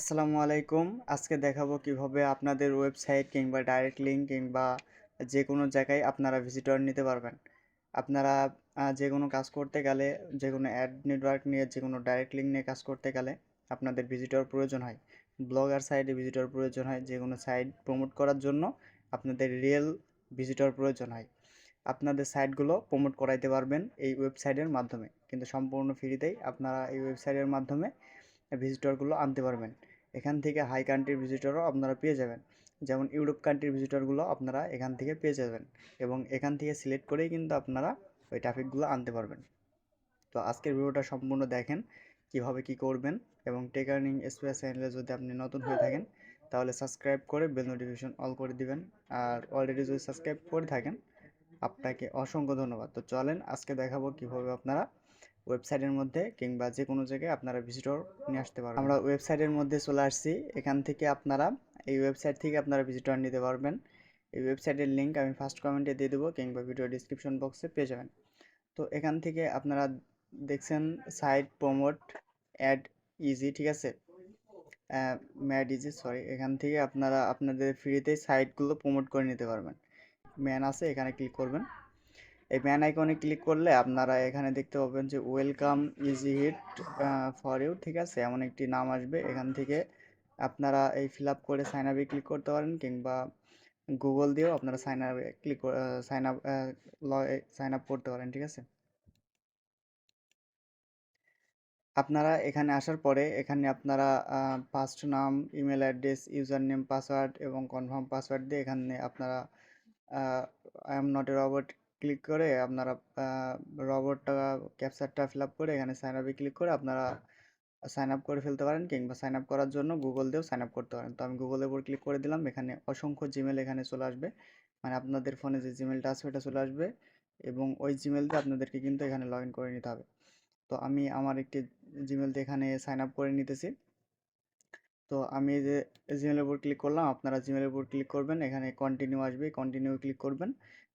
আসসালামু আলাইকুম। আজকে দেখাবো কীভাবে আপনাদের ওয়েবসাইট কিংবা ডাইরেক্ট লিঙ্ক কিংবা যে কোনো জায়গায় আপনারা ভিজিটর নিতে পারবেন। আপনারা যে কোনো কাজ করতে গেলে যে কোনো অ্যাড নেটওয়ার্ক নিয়ে যে কোনো ডাইরেক্ট লিঙ্ক নিয়ে কাজ করতে গেলে আপনাদের ভিজিটর প্রয়োজন হয়। ব্লগার সাইটে ভিজিটর প্রয়োজন হয় যে কোনো সাইট প্রমোট করার জন্য আপনাদের রিয়েল ভিজিটর প্রয়োজন হয়। আপনাদের সাইটগুলো প্রমোট করাইতে পারবেন এই ওয়েবসাইটের মাধ্যমে। কিন্তু সম্পূর্ণ ফ্রিতেই আপনারা এই ওয়েবসাইটের মাধ্যমে ভিজিটরগুলো আনতে পারবেন। এখান থেকে হাই কান্ট্রির ভিজিটরও আপনারা পেয়ে যাবেন। যেমন ইউরোপ কান্ট্রির ভিজিটরগুলো আপনারা এখান থেকে পেয়ে যাবেন এবং এখান থেকে সিলেক্ট করেই কিন্তু আপনারা ওই ট্রাফিকগুলো আনতে পারবেন। তো আজকের ভিডিওটা সম্পূর্ণ দেখেন, কীভাবে কি করবেন এবং টেক আর্নিং স্পেস চ্যানেলে যদি আপনি নতুন হয়ে থাকেন, তাহলে সাবস্ক্রাইব করে বেল নোটিফিকেশন অল করে দিবেন। আর অলরেডি যদি সাবস্ক্রাইব করে থাকেন, আপনাকে অসংখ্য ধন্যবাদ। তো চলেন আজকে দেখাবো কীভাবে আপনারা ওয়েবসাইটের মধ্যে কিংবা যে কোনো জায়গায় আপনারা ভিজিটর নিয়ে আসতে পারবেন। আমরা ওয়েবসাইটের মধ্যে চলে আসছি। এখান থেকে আপনারা এই ওয়েবসাইট থেকে আপনারা ভিজিটর নিতে পারবেন। এই ওয়েবসাইটের লিঙ্ক আমি ফার্স্ট কমেন্টে দিয়ে দেবো কিংবা ভিডিও ডিসক্রিপশন বক্সে পেয়ে যাবেন। তো এখান থেকে আপনারা দেখছেন সাইট প্রমোট অ্যাড ইজি ঠিক আছে? ম্যাড ইজি সরি এখান থেকে আপনারা আপনাদের ফ্রিতে সাইটগুলো প্রমোট করে নিতে পারবেন। ম্যান আছে, এখানে ক্লিক করবেন। এই ম্যান আইকনে ক্লিক করলে আপনারা এখানে দেখতে পাবেন যে welcome easy hit for you ঠিক আছে? এমন একটি নাম আসবে। এখান থেকে আপনারা এই ফিল আপ করে সাইন আপে ক্লিক করতে পারেন কিংবা গুগল দিয়েও আপনারা সাইন আপে click sign up sign up করতে পারেন, ঠিক আছে? আপনারা এখানে আসার পরে এখানে আপনারা ফার্স্ট নাম email address user name password এবং কনফার্ম পাসওয়ার্ড দিয়ে এখানে আপনারা I am not a robot click করে আপনারা রবটটা ক্যাপচারটা ফিল আপ করে এখানে সাইন আপে ক্লিক করে আপনারা সাইন আপ করে ফেলতে পারেন কিংবা সাইন আপ করার জন্য গুগল দিয়েও সাইন আপ করতে পারেন। তো আমি গুগলের উপর ক্লিক করে দিলাম, এখানে অসংখ্য জিমেল এখানে চলে আসবে। মানে আপনাদের ফোনে যে জিমেলটা আছে ওটা চলে আসবে এবং ওই জিমেল দিয়ে আপনাদেরকে কিন্তু এখানে লগ ইন করে নিতে হবে। তো আমি আমার একটি জিমেল দিয়ে এখানে সাইন আপ করে নিতেছি। তো আমি যে জিমেলের উপর ক্লিক করলাম, আপনারা জিমেলের উপর ক্লিক করবেন, এখানে কন্টিনিউ আসবে কন্টিনিউ ক্লিক করবেন।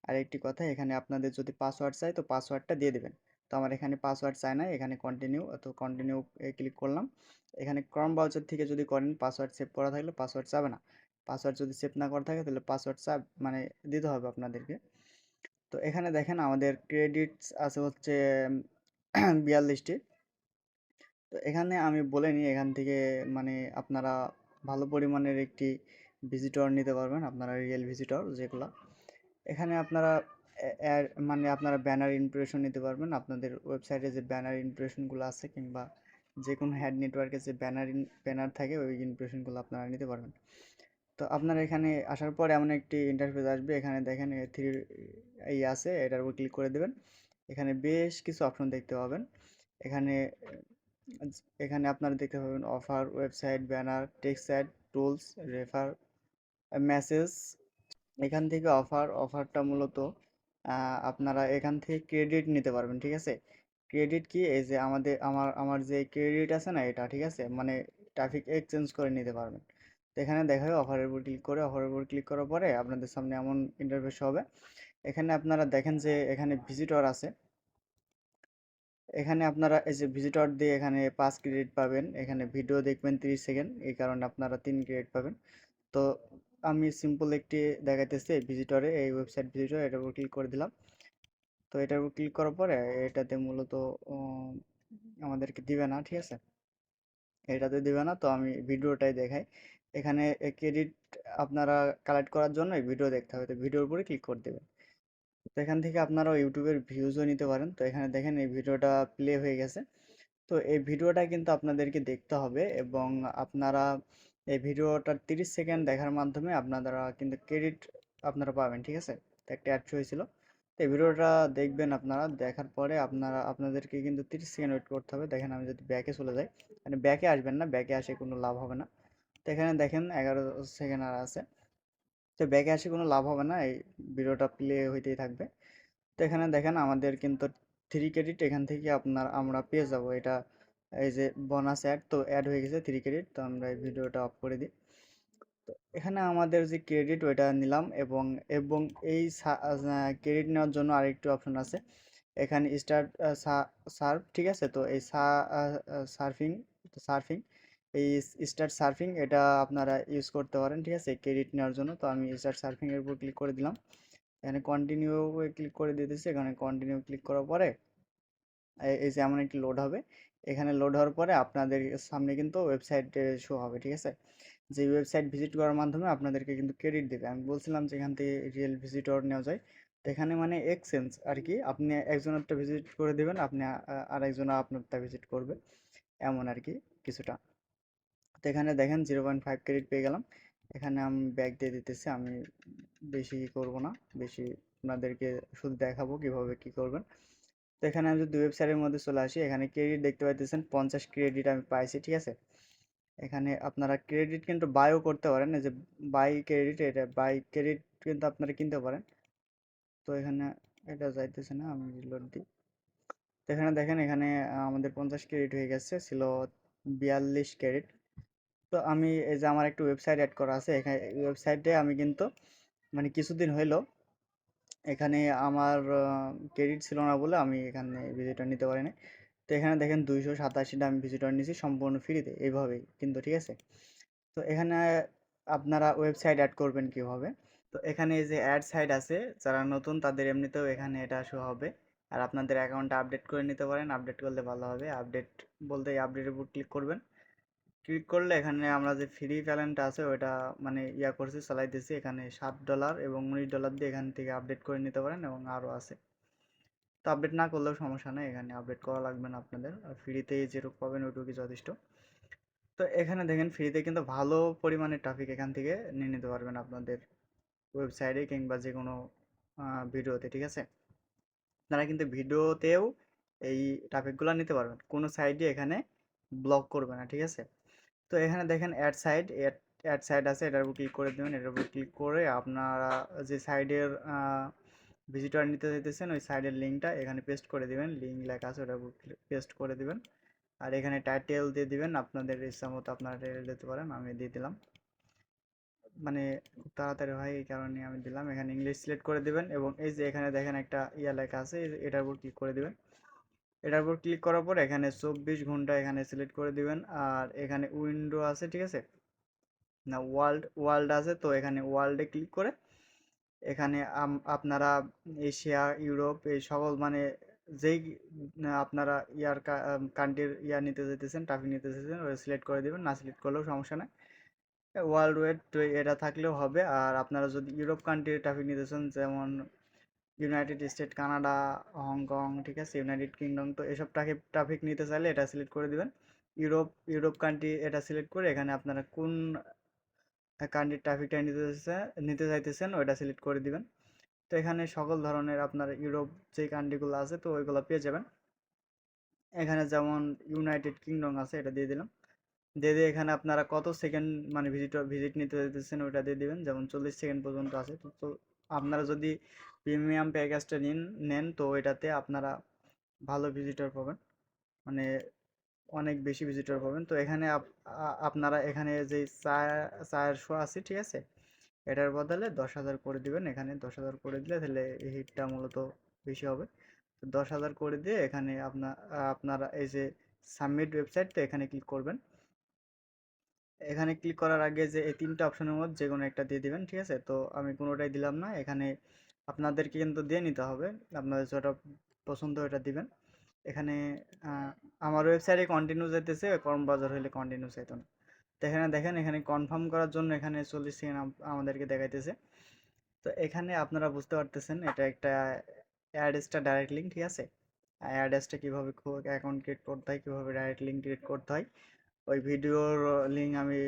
আর একটি কথা, এখানে আপনাদের যদি পাসওয়ার্ড চাই, তো পাসওয়ার্ডটা দিয়ে দেবেন। তো আমার এখানে পাসওয়ার্ড চাই না, এখানে কন্টিনিউ তো কন্টিনিউ ক্লিক করলাম। এখানে ক্রম ব্রাউজার থেকে যদি করেন পাসওয়ার্ড সেভ করা থাকলে পাসওয়ার্ড চাবে না। পাসওয়ার্ড যদি সেভ না করা থাকে, তাহলে পাসওয়ার্ড চাপ মানে দিতে হবে আপনাদেরকে। তো এখানে দেখেন, আমাদের ক্রেডিটস আছে হচ্ছে, বিয়াল্লিশটি। তো এখানে আমি বলে নিই, এখান থেকে মানে আপনারা ভালো পরিমাণের একটি ভিজিটর নিতে পারবেন, আপনারা রিয়েল ভিজিটর যেগুলো। এখানে আপনারা মানে আপনারা ব্যানার ইমপ্রেশন নিতে পারবেন। আপনাদের ওয়েবসাইটে যে ব্যানার ইমপ্রেশনগুলো আছে কিংবা যে কোনো হ্যাড নেটওয়ার্কে যে ব্যানার ব্যানার থাকে, ওই ইমপ্রেশনগুলো আপনারা নিতে পারবেন। তো আপনারা এখানে আসার পর এমন একটি ইন্টারফেস আসবে। এখানে দেখেন থ্রি এই আছে, এটার উপর ক্লিক করে দেবেন। এখানে বেশ কিছু অপশন দেখতে পাবেন। এখানে এখানে আপনারা দেখতে পাবেন offer website banner text ad tools refer message এখান থেকে অফার অফারটা মূলত আপনারা এখান থেকে ক্রেডিট নিতে পারবেন, ঠিক আছে? ক্রেডিট কি? এই যে আমাদের, আমার আমার যে ক্রেডিট আছে না এটা, ঠিক আছে? মানে ট্রাফিক এক্সচেঞ্জ করে নিতে পারবেন। তো এখানে দেখা হয় অফারের উপর ক্লিক করে অফারের উপর ক্লিক করার পরে আপনাদের সামনে এমন ইন্টারফেস হবে। এখানে আপনারা দেখেন যে এখানে ভিজিটর আছে। এখানে আপনারা এই যে ভিজিটর দিয়ে এখানে পাঁচ ক্রেডিট পাবেন। এখানে ভিডিও দেখবেন তিরিশ সেকেন্ড এই কারণে আপনারা তিন ক্রেডিট পাবেন। তো আমি সিম্পল একটি দেখাইতেছি ভিজিটরে এই ওয়েবসাইট ভিজিটর এটার উপর ক্লিক করে দিলাম। তো এটার উপর ক্লিক করার পরে এটাতে মূলত আমাদেরকে দিবে না, ঠিক আছে? এটাতে দিবে না, তো আমি ভিডিওটাই দেখাই। এখানে ক্রেডিট আপনারা কালেক্ট করার জন্য ভিডিও দেখতে হবে, তো ভিডিওর উপরে ক্লিক করে দেবেন। তো এখান থেকে আপনারা ইউটিউবের ভিউজও নিতে পারেন। তো এখানে দেখেন এই ভিডিওটা প্লে হয়ে গেছে। তো এই ভিডিওটা কিন্তু আপনাদেরকে দেখতে হবে এবং আপনারা এই ভিডিওটা তিরিশ সেকেন্ড দেখার মাধ্যমে আপনারা কিন্তু ক্রেডিট আপনারা পাবেন, ঠিক আছে? তো একটা অ্যাড হয়েছিল তো এই ভিডিওটা দেখবেন আপনারা, দেখার পরে আপনারা, আপনাদেরকে কিন্তু তিরিশ সেকেন্ড ওয়েট করতে হবে। দেখেন আমি যদি ব্যাকে চলে যাই মানে ব্যাকে আসবেন না, ব্যাকে আসে কোনো লাভ হবে না। তো এখানে দেখেন এগারো সেকেন্ড আর আছে। তো ব্যাকে আসে কোনো লাভ হবে না, এই ভিডিওটা প্লে হইতেই থাকবে। তো এখানে দেখেন আমাদের কিন্তু থ্রি ক্রেডিট, এখান থেকে আপনার আমরা পেয়ে যাব। এটা এই যে বোনাস অ্যাড তো অ্যাড হয়ে গেছে থ্রি ক্রেডিট তো আমরা এই ভিডিওটা অফ করে দিই। তো এখানে আমাদের যে ক্রেডিট ওইটা নিলাম এবং এবং এই ক্রেডিট নেওয়ার জন্য আরেকটি অপশন আছে। এখানে স্টার্ট সার্ভ ঠিক আছে? তো এই সার্ফিং সার্ফিং এই স্টার্ট সার্ফিং এটা আপনারা ইউজ করতে পারেন, ঠিক আছে? ক্রেডিট নেওয়ার জন্য, তো আমি স্টার্ট সার্ফিংয়ের উপর ক্লিক করে দিলাম। এখানে কন্টিনিউ ক্লিক করে দিতেছি, এখানে কন্টিনিউ ক্লিক করার পরে এই যে এমন একটি লোড হবে। এখানে লোড হওয়ার পরে আপনাদের সামনে কিন্তু ওয়েবসাইট শো হবে, ঠিক আছে? যে ওয়েবসাইট ভিজিট করার মাধ্যমে আপনাদেরকে কিন্তু ক্রেডিট দেবে। আমি বলছিলাম যে এখান থেকে রিয়েল ভিজিটর নেওয়া যায়। তো এখানে মানে এক্সচেঞ্জ আর কি, আপনি একজনেরটা ভিজিট করে দেবেন, আপনি আর একজন আপনারটা ভিজিট করবে, এমন আর কি কিছুটা। তো এখানে দেখেন জিরো পয়েন্ট ফাইভ ক্রেডিট পেয়ে গেলাম। এখানে আমি ব্যাগ দিয়ে দিতেছি, আমি বেশি করব না, বেশি আপনাদেরকে শুধু দেখাবো কীভাবে কি করবেন। এখানে আমি যদি ওয়েবসাইটের মধ্যে চলে আসি, এখানে ক্রেডিট দেখতে পাইতেছেন, পঞ্চাশ ক্রেডিট আমি পাইছি, ঠিক আছে? এখানে আপনারা ক্রেডিট কিন্তু বাইও করতে পারেন যে বাই ক্রেডিট এটা বাই ক্রেডিট কিন্তু আপনারা কিনতে পারেন। তো এখানে এটা যাইতেছে না, আমি রিলোড দিই। তো এখানে দেখেন, এখানে আমাদের পঞ্চাশ ক্রেডিট হয়ে গেছে, ছিল বিয়াল্লিশ ক্রেডিট তো আমি এই যে আমার একটা ওয়েবসাইট অ্যাড করা আছে, এখানে ওয়েবসাইটে আমি কিন্তু মানে কিছুদিন হইল এখানে আমার ক্রেডিট ছিল না বলে আমি এখানে ভিজিটর নিতে পারিনি। তো এখানে দেখেন দুইশো সাতাশিটা আমি ভিজিটর নিয়েছি সম্পূর্ণ ফ্রিতে এইভাবেই কিন্তু, ঠিক আছে? তো এখানে আপনারা ওয়েবসাইট অ্যাড করবেন কীভাবে? তো এখানে যে অ্যাড সাইট আছে, যারা নতুন তাদের এমনিতেও এখানে এটা শো হবে। আর আপনাদের অ্যাকাউন্টটা আপডেট করে নিতে পারেন। আপডেট করলে ভালো হবে। আপডেট বলতে এই আপডেটের উপর ক্লিক করবেন। ক্লিক করলে এখানে আমরা যে ফ্রি প্যালেন্ট আছে ওটা মানে ইয়া করছি চালাইতেছি এখানে সাত ডলার এবং উনিশ ডলার দিয়ে এখান থেকে আপডেট করে নিতে পারেন এবং আরও আছে। তো আপডেট না করলেও সমস্যা নেই, এখানে আপডেট করা লাগবে না আপনাদের। আর ফ্রিতে যেটুকু পাবেন ওইটুকুই যথেষ্ট। তো এখানে দেখেন ফ্রিতে কিন্তু ভালো পরিমাণের ট্রাফিক এখান থেকে নিয়ে নিতে পারবেন আপনাদের ওয়েবসাইটে কিংবা যে কোনো ভিডিওতে ঠিক আছে? তারা কিন্তু ভিডিওতেও এই ট্রাফিকগুলো নিতে পারবেন। কোনো সাইডে এখানে ব্লক করবে না, ঠিক আছে? তো এখানে দেখেন অ্যাড সাইড অ্যাড সাইড আছে, এটার উপর ক্লিক করে দেবেন, এটার উপর ক্লিক করে আপনারা যে সাইডের ভিজিটর নিতে চাইতেছেন, ওই সাইডের লিঙ্কটা এখানে পেস্ট করে দিবেন লিঙ্ক লেখা আছে, ওটার উপর পেস্ট করে দিবেন। আর এখানে টাইটেল দিয়ে দিবেন, আপনাদের ইচ্ছা মতো আপনারা টাইটেল দিতে পারেন, আমি দিয়ে দিলাম। মানে খুব তাড়াতাড়ি হয়, এই কারণে আমি দিলাম। এখানে ইংলিশ সিলেক্ট করে দিবেন, এবং এই যে এখানে দেখেন একটা ইয়া লেখা আছে, এটার উপর ক্লিক করে দিবেন। এটার উপর ক্লিক করার পর এখানে চব্বিশ ঘণ্টা এখানে সিলেক্ট করে দিবেন। আর এখানে উইন্ডো আছে, ঠিক আছে? না ওয়ার্ল্ড ওয়ার্ল্ড আছে, তো এখানে ওয়ার্ল্ডে ক্লিক করে এখানে আপনারা এশিয়া, ইউরোপ, এই সকল মানে যেই আপনারা ইয়ার কান্ট্রির ইয়া নিতে যেতেছেন ট্রাফিক নিতে যেতেছেন, ওটা সিলেক্ট করে দেবেন। না সিলেক্ট করলেও সমস্যা নেই। ওয়ার্ল্ড ওয়েড এটা থাকলেও হবে। আর আপনারা যদি ইউরোপ কান্ট্রির ট্রাফিক নিতেছেন যেমন ইউনাইটেড স্টেট কানাডা হংকং ঠিক আছে? ইউনাইটেড কিংডম তো এসব ট্রাফিক ট্রাফিক নিতে চাইলে এটা সিলেক্ট করে দিবেন। ইউরোপ ইউরোপ কান্ট্রি এটা সিলেক্ট করে এখানে আপনারা কোন কান্ট্রির ট্রাফিকটা নিতে নিতে চাইতেছেন ওইটা সিলেক্ট করে দিবেন। তো এখানে সকল ধরনের আপনার ইউরোপ যে কান্ট্রিগুলো আছে, তো ওইগুলো পেয়ে যাবেন। এখানে যেমন ইউনাইটেড কিংডম আছে, এটা দিয়ে দিলাম। দিয়ে দিয়ে এখানে আপনারা কত সেকেন্ড মানে ভিজিট ভিজিট নিতে চাইতেছেন ওইটা দিয়ে দিবেন। যেমন চল্লিশ সেকেন্ড পর্যন্ত আছে, তো তো আপনারা যদি প্রিমিয়াম প্যাকেজটা নিন, নেন, তো এটাতে আপনারা ভালো ভিজিটর পাবেন। মানে অনেক বেশি ভিজিটর পাবেন। তো এখানে আপনারা এখানে যে চায়ের শো আছে, ঠিক আছে? এটার বদলে দশ হাজার করে দিবেন। এখানে দশ হাজার করে দিলে তাহলে হিটটা মূলত বেশি হবে। তো দশ হাজার করে দিয়ে এখানে আপনার আপনারা এই যে সাবমিট ওয়েবসাইট তো এখানে ক্লিক করবেন। এখানে ক্লিক করার আগে যে এই তিনটা অপশনের মধ্যে যে কোনো একটা দিয়ে দিবেন, ঠিক আছে? তো আমি কোনোটাই দিলাম না। এখানে আপনাদেরকে কিন্তু দিয়ে নিতে হবে। আপনাদের যেটা পছন্দ ওটা দিবেন। এখানে আমার ওয়েবসাইটে কন্টিনিউ যেতেছে কর্মবাজার হলে কন্টিনিউ চাইতো না। তো এখানে দেখেন, এখানে কনফার্ম করার জন্য এখানে চল্লিশ সেকেন্ড আমাদেরকে দেখাইতেছে। তো এখানে আপনারা বুঝতে পারতেছেন, এটা একটা অ্যাড্রেসটা ডাইরেক্ট লিঙ্ক ঠিক আছে? অ্যাড্রেসটা কীভাবে অ্যাকাউন্ট ক্রিয়েট করতে হয়, কীভাবে ডাইরেক্ট লিঙ্ক ক্রিয়েট করতে হয়, ওই ভিডিওর লিঙ্ক আমি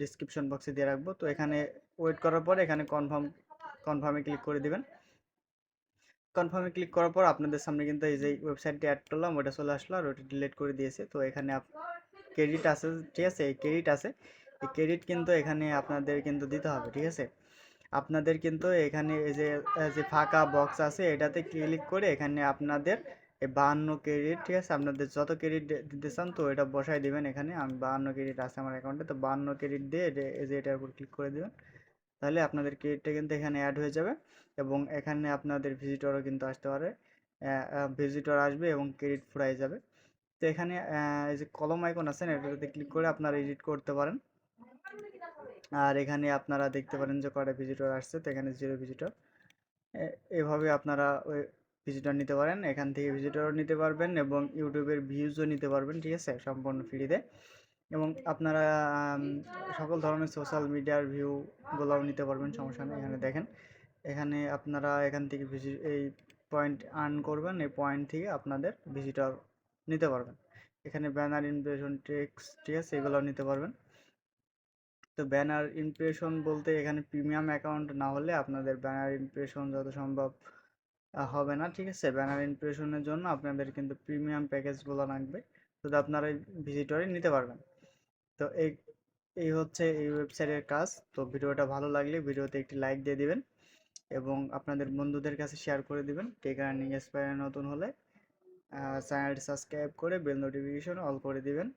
ডিসক্রিপশন বক্সে দিয়ে রাখব। তো এখানে ওয়েট করার পর এখানে কনফার্ম কনফার্মে ক্লিক করে দিবেন। কনফার্মে ক্লিক করার পর আপনাদের সামনে কিন্তু এই যে ওয়েবসাইটটি অ্যাড করলাম ওটা চলে আসলো আর ওটা ডিলিট করে দিয়েছে। তো এখানে ক্রেডিট আছে, ঠিক আছে? এই ক্রেডিট আছে। এই ক্রেডিট কিন্তু এখানে আপনাদের কিন্তু দিতে হবে, ঠিক আছে? আপনাদের কিন্তু এখানে এই যে যে ফাঁকা বক্স আছে, এটাতে ক্লিক করে এখানে আপনাদের এই বাহান্ন ক্রেডিট ঠিক আছে? আপনাদের যত ক্রেডিট দিতে চান, তো এটা বসাই দিবেন এখানে। আমি বাহান্ন ক্রেডিট আছে আমার অ্যাকাউন্টে তো বাহান্ন ক্রেডিট দিয়ে এই যে এটার উপর ক্লিক করে দেবেন। তাহলে আপনাদের ক্রেডিটটা কিন্তু এখানে অ্যাড হয়ে যাবে এবং এখানে আপনাদের ভিজিটরও কিন্তু আসতে পারে। ভিজিটর আসবে এবং ক্রেডিট ফুরাই যাবে। তো এখানে এই যে কলম আইকন আছেন এটাতে ক্লিক করে আপনারা এডিট করতে পারেন। আর এখানে আপনারা দেখতে পারেন যে কটা ভিজিটর আসছে, তো এখানে জিরো ভিজিটর এভাবে আপনারা ওই ভিজিটর নিতে পারেন। এখান থেকে ভিজিটরও নিতে পারবেন এবং ইউটিউবের ভিউজও নিতে পারবেন, ঠিক আছে? সম্পূর্ণ ফ্রিতে এবং আপনারা সকল ধরনের সোশ্যাল মিডিয়ার ভিউগুলোও নিতে পারবেন, সমস্যা নেই, এখানে দেখেন। এখানে আপনারা এখান থেকে ভিজিট এই পয়েন্ট আর্ন করবেন, এই পয়েন্ট থেকে আপনাদের ভিজিটর নিতে পারবেন। এখানে ব্যানার ইমপ্রেশন টেক্স ঠিক আছে, এগুলোও নিতে পারবেন। তো ব্যানার ইমপ্রেশন বলতে এখানে প্রিমিয়াম অ্যাকাউন্ট না হলে আপনাদের ব্যানার ইমপ্রেশন যত সম্ভব হবে না, ঠিক আছে? ব্যানার ইমপ্রেশনের জন্য আপনাদের কিন্তু প্রিমিয়াম প্যাকেজগুলো লাগবে। যদি আপনারা ভিজিটরে নিতে পারবেন। তো এই এই হচ্ছে এই ওয়েবসাইটের কাজ। তো ভিডিওটা ভালো লাগলে ভিডিওতে একটি লাইক দিয়ে দিবেন এবং আপনাদের বন্ধুদের কাছে শেয়ার করে দিবেন। টেক আর্নিং এক্সপায়ার নতুন হলে চ্যানেলটি সাবস্ক্রাইব করে বেল নোটিফিকেশন অল করে দিবেন।